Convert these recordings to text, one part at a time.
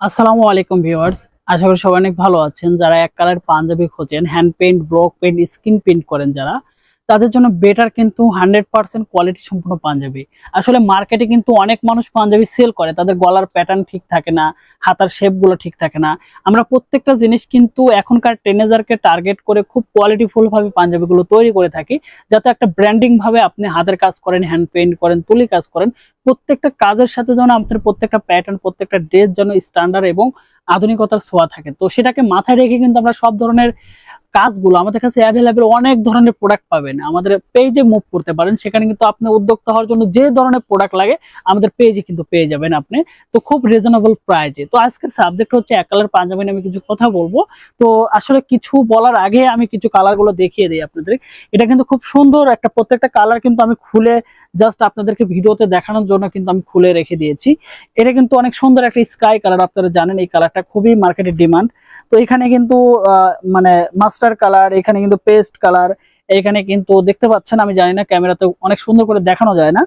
আসসালামু আলাইকুম ভিউয়ার্স। আশা করি সবাই অনেক ভালো আছেন। যারা এক কালার পাঞ্জাবি খোঁজেন hand paint block paint skin paint করেন যারা তাদের জন্য বেটার কিন্তু হান্ড্রেড পার্সেন্ট কোয়ালিটি সম্পূর্ণ পাঞ্জাবি। আসলে মার্কেটে কিন্তু অনেক মানুষ পাঞ্জাবি সেল করে, তাদের গলার প্যাটার্ন ঠিক থাকে না, হাতার শেপগুলো ঠিক থাকে না। আমরা প্রত্যেকটা জিনিস কিন্তু এখনকার টেনেজারকে টার্গেট করে খুব কোয়ালিটিফুল ভাবে পাঞ্জাবিগুলো তৈরি করে থাকি, যাতে একটা ব্র্যান্ডিং ভাবে আপনি হাতের কাজ করেন হ্যান্ড পেইন্ট করেন, তুলি কাজ করেন, প্রত্যেকটা কাজের সাথে যেন আপনার প্রত্যেকটা প্যাটার্ন প্রত্যেকটা ড্রেস যেন স্ট্যান্ডার্ড এবং আধুনিকতার ছোঁয়া থাকে। তো সেটাকে মাথায় রেখে কিন্তু আমরা সব ধরনের কাজগুলো আমাদের কাছে অ্যাভেলেবেল অনেক ধরনের প্রোডাক্ট পাবেন। আমাদের পেজে মুভ করতে পারেন, সেখানে কিন্তু আপনি উদ্যোক্তা হওয়ার জন্য যে ধরনের প্রোডাক্ট লাগে, আমাদের পেজে কিন্তু পেয়ে যাবেন আপনি। তো খুব রিজনেবল প্রাইজে তো আজকের সাবজেক্ট হচ্ছে এক কালার পাঞ্জাবি আমি কিছু কথা বলব। তো আসলে কিছু বলার আগে আমি কিছু কালারগুলো দেখিয়ে দিই আপনাদের। এটা কিন্তু খুব সুন্দর একটা, প্রত্যেকটা কালার কিন্তু আমি খুলে জাস্ট আপনাদেরকে ভিডিওতে দেখানোর জন্য কিন্তু আমি খুলে রেখে দিয়েছি। এটা কিন্তু অনেক সুন্দর একটা স্কাই কালার আপনারা জানেন এই কালারটা খুবই মার্কেটের ডিমান্ড তো এখানে কিন্তু মানে মাস্টার কালার এখানে কিন্তু পেস্ট কালার এখানে কিন্তু দেখতে পাচ্ছেন, আমি জানি না, ক্যামেরাতে অনেক সুন্দর করে দেখানো যায় না।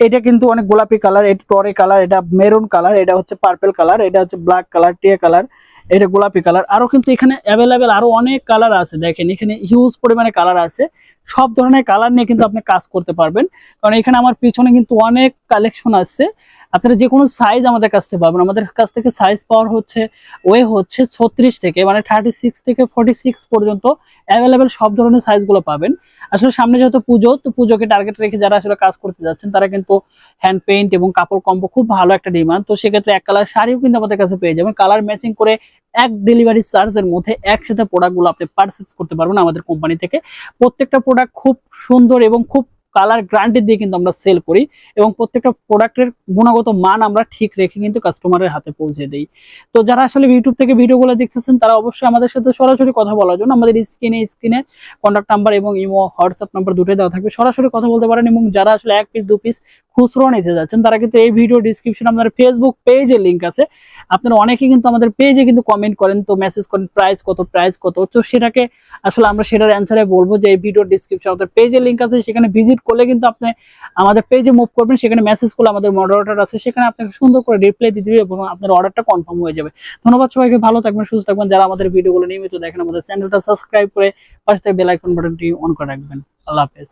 এটা কিন্তু অনেক গোলাপি কালার এটা টরে কালার এটা মেরুন কালার এটা হচ্ছে পার্পেল কালার এটা হচ্ছে ব্ল্যাক কালার টিয়া কালার এটা গোলাপি কালার আরও কিন্তু এখানে অ্যাভেলেবেল আরও অনেক কালার আছে, দেখেন, এখানে হিউজ পরিমাণে কালার আছে। সব ধরনের কালার নিয়ে কিন্তু আপনি কাজ করতে পারবেন। কারণ এখানে আমার পিছনে কিন্তু অনেক কালেকশন আছে। আপনারা যে কোনো সাইজ আমাদের কাছ থেকে পাবেন। আমাদের কাছ থেকে সাইজ পাওয়ার হচ্ছে ওয়ে হচ্ছে ছত্রিশ থেকে মানে থার্টি সিক্স থেকে ফোর্টি সিক্স পর্যন্ত অ্যাভেলেবেল সব ধরনের সাইজগুলো পাবেন। আসলে সামনে যেহেতু পুজো, তো পুজোকে টার্গেট রেখে যারা আসলে কাজ করতে যাচ্ছেন, তারা কিন্তু হ্যান্ড পেইন্ট এবং কাপড় কম্বো খুব ভালো একটা ডিমান্ড তো সেক্ষেত্রে এক কালার শাড়িও কিন্তু আমাদের কাছে পেয়ে যাবেন। কালার ম্যাচিং করে এক ডেলিভারি চার্জের মধ্যে একসাথে প্রোডাক্টগুলো আপনি পারচেস করতে পারবেন আমাদের কোম্পানি থেকে। প্রত্যেকটা প্রোডাক্ট খুব সুন্দর এবং খুব কালার গ্রান্টি দিয়ে কিন্তু আমরা সেল করি এবং প্রত্যেকটা প্রোডাক্টের গুণগত মান আমরা ঠিক রেখে কিন্তু কাস্টমারের হাতে পৌঁছে দিই। তো যারা আসলে ইউটিউব থেকে ভিডিওগুলো দেখতেছেন, তারা অবশ্যই আমাদের সাথে সরাসরি কথা বলার জন্য আমাদের স্ক্রিনে স্ক্রিনে কন্ট্যাক্ট নাম্বার এবং ইমো হোয়াটসঅ্যাপ নাম্বার দুটোই দেওয়া থাকবে। সরাসরি কথা বলতে পারেন এবং যারা আসলে এক পিস দু পিস খুচরো নিতে যাচ্ছেন, তারা কিন্তু এই ভিডিও ডিসক্রিপশনে আমাদের ফেসবুক পেজে লিঙ্ক আছে। আপনারা অনেকে কিন্তু আমাদের পেজে কিন্তু কমেন্ট করেন, তো মেসেজ করেন প্রাইস কত প্রাইস কত। তো সেটাকে আসলে আমরা সেটার অ্যান্সারে বলব যে এই ভিডিও ডিসক্রিপশন আমাদের পেজে লিঙ্ক আছে, সেখানে ভিজিট করলে কিন্তু আপনি আমাদের পেজে মুভ করবেন, সেখানে মেসেজ করলে আমাদের মডারেটর আছে, সেখানে আপনাকে সুন্দর করে রিপ্লাই দিতে এবং আপনার অর্ডারটা কনফার্ম হয়ে যাবে। ধন্যবাদ সবাইকে, ভালো থাকবেন, সুস্থ থাকবেন, যারা আমাদের ভিডিওগুলো নিয়মিত দেখেন, আমাদের চ্যানেলটা সাবস্ক্রাইব করে পাশে বেল আইকন বাটনটি অন করে রাখবেন। আল্লাহ হাফেজ।